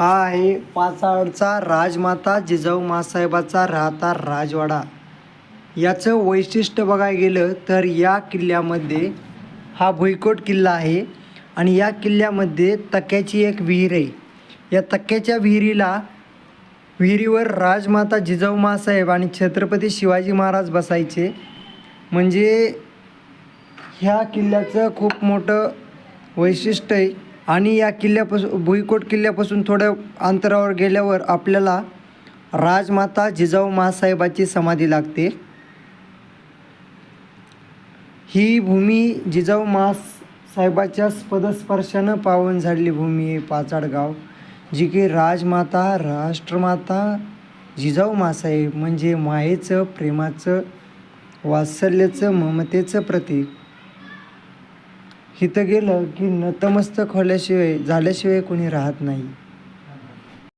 हा आहे पाचाडचा राजमाता जिजाऊ मासाहेबाचा राहता राजवाडा. याचं वैशिष्ट्य बघायला गेलं तर या किल्ल्यामध्ये हा भुईकोट किल्ला आहे आणि या किल्ल्यामध्ये तक्याची एक विहीर आहे. या तक्याच्या विहिरीला विहिरीवर राजमाता जिजाऊ मासाहेब आणि छत्रपती शिवाजी महाराज बसायचे. म्हणजे ह्या किल्ल्याचं खूप मोठं वैशिष्ट्य आहे. आणि या किल्ल्यापासून भुईकोट किल्ल्यापासून थोड्या अंतरावर गेल्यावर आपल्याला राजमाता जिजाऊ महासाहेबाची समाधी लागते. ही भूमी जिजाऊ महासाहेबाच्या पदस्पर्शानं पावन झालेली भूमी आहे पाचाड गाव जी की राजमाता राष्ट्रमाता जिजाऊ मासाहेब म्हणजे मायेचं प्रेमाचं वात्सल्याचं ममतेचं प्रतीक. तिथं गेलं की नतमस्तक होल्याशिवाय झाल्याशिवाय कोणी राहत नाही.